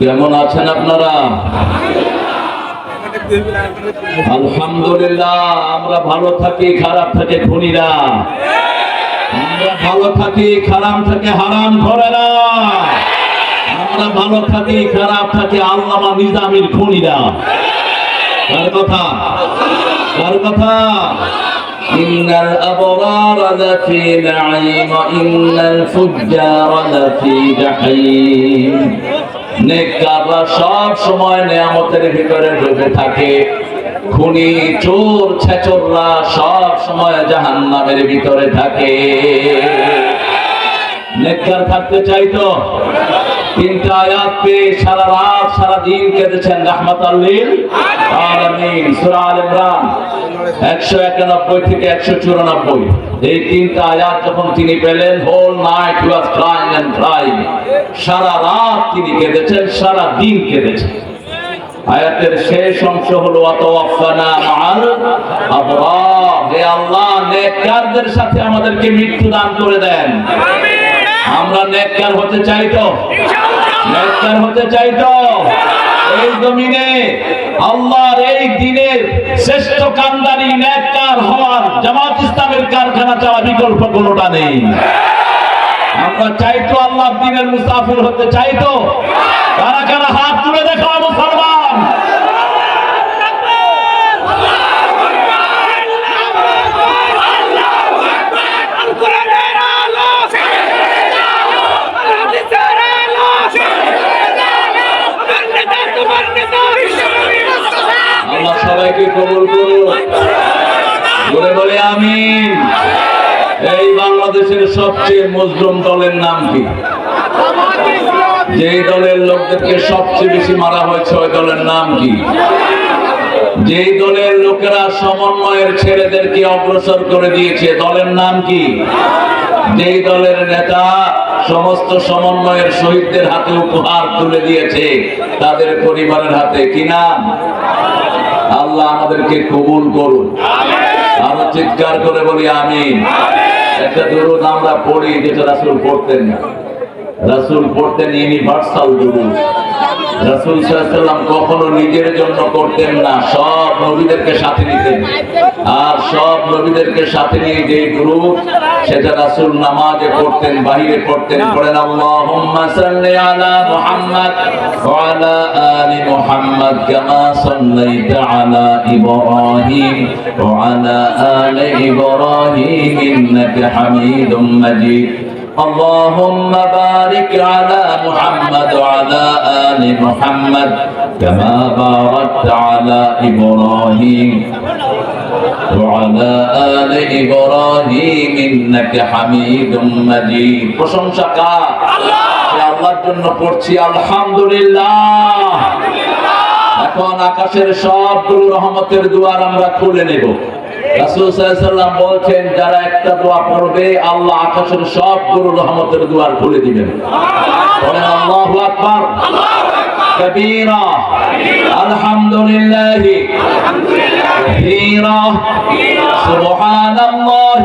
কেমন আছেন আপনারা? আলহামদুলিল্লাহ, আমরা ভালো থাকি, খারাপ থাকে খুনিরা। আমরা ভালো থাকি, খারাপ থাকে হারাম করে না আমরা ভালো থাকি, খারাপ থাকে আল্লামা নিজামির খুনিরা। কার কথা? কার কথা? إن الأبرار لفي نعيم وإن الفجار لفي جحيم নেককাররা সব সময় নিয়ামতের ভিতরে ডুবে থাকে খুনি চোর ছেচররা সব সময় জাহান্নামের ভিতরে থাকে নেককার থাকতে চাইতো তিনটা আয়াত পেয়ে সারা রাত সারা দিন কেঁদেছেন রাহমাত আল্লিল আলামিন সূরা আল ইমরান একশো একানব্বই থেকে একশো চুরানব্বই। এই তিনটা আয়াত যখন তিনি পেলেন whole night crying and crying সারা রাত তিনি কেঁদেছেন সারা দিন কেঁদেছেন। আয়াতের শেষ অংশ হলো আতাওয়াফানা মাআল আবরার। হে আল্লাহ নেককারদের সাথে আমাদেরকে মৃত্যু দান করে দেন। আমরা নেককার হতে চাই তো? নেককার হতে চাই তো? হওয়ার কারখানা বিকল্প কোনোটা নেই। আমরা চাইতো আল্লাহ দিনের মুসাফির হতে চাইতো কারা কারা হাত তুলে দেখো মুসলমান? সবাইকে কবুল করুন। বলে বলে আমিন। এই বাংলাদেশের সবচেয়ে মজলুম দলের নাম কি? যে দলের লোকদেরকে সবচেয়ে বেশি মারা হয়েছে, ওই দলের নাম কি? যেই দলের লোকেরা সমন্বয়ের ছেলেদেরকে অগ্রসর করে দিয়েছে, দলের নাম কি? যেই দলের নেতা সমস্ত সমন্বয়ের শহীদদের হাতে উপহার তুলে দিয়েছে, তাদের পরিবারের হাতে। কি নাম? আল্লাহ আমাদেরকে কবুল করুন। আমরা চিৎকার করে বলি আমি একটা দুরুদ আমরা পড়ি যেটা রাসুল পড়তেন না। রাসুল পড়তেন ইউনিভার্সাল দুরুদ। রাসূল সাল্লাল্লাহু কখনো নিজের জন্য করতেন না। সব নবীদেরকে সাথে নিতেন। আর সব নবীদেরকে সাথে নিয়ে যে গ্রুপ, সেটা রাসূল নামাজে পড়তেন বাইরে পড়তেন। পড়েন আল্লাহুম্মা সাল্লি আলা মুহাম্মদ ওয়া আলা আলি মুহাম্মদ কামা সাল্লাইতা আলা ইব্রাহিম ওয়া আলা আলি ইব্রাহিম ইন্নাকা হামিদুম মাজিদ। اللهم بارك على محمد وعلى آل محمد كما باركت على إبراهيم وعلى آل إبراهيم إنك حميد مجيد প্রশংসা কার সে আল্লাহর জন্য পড়ছি আলহামদুলিল্লাহ এখন আকাশের সবগুলো রহমতের দুয়ার আমরা খুলে নেব বলছেন যারা একটা দোয়া আল্লাহ আকাশের সব গুরু রহমতের দুয়ার খুলে দিবেন। আলহামদুলিল্লাহ। সুবহানাল্লাহ।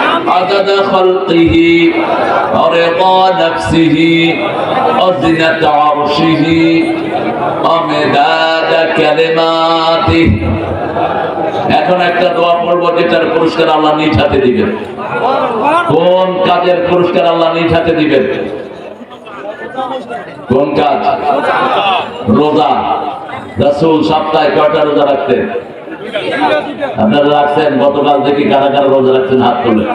রিদা নাফসিহি ওয়া জিনাত আরশিহি ওয়া মিদাদ কালিমাতিহি এখন একটা দোয়া পড়ব যেটার পুরস্কার আল্লাহ নিজ হাতে দিবেন। কোন কাজের পুরস্কার আল্লাহ নিজ হাতে দিবেন? কোন কাজ? রোজা। রাসূল সপ্তাহে কয়টা রোজা রাখতেন? আপনারা রাখছেন, গতকাল থেকে কারা কারা রোজা রাখছেন, হাত তুলে।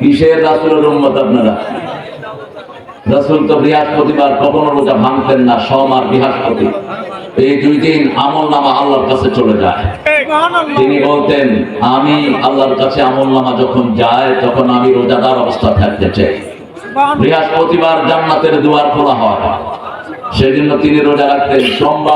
কিসের রাসূলের আপনারা? তো বৃহস্পতিবার কখনো রোজা ভাঙতেন না, সোম আর বৃহস্পতি। এই দুই দিন আমল নামা আল্লাহর কাছে চলে যায়। তিনি বলতেন, আমি আল্লাহর কাছে আমল নামা যখন যায়, তখন আমি রোজাদার অবস্থা থাকতে চাই। বৃহস্পতিবার জান্নাতের দুয়ার খোলা হয়। সেজন্য তিনি রোজা রাখতেন, সোমবার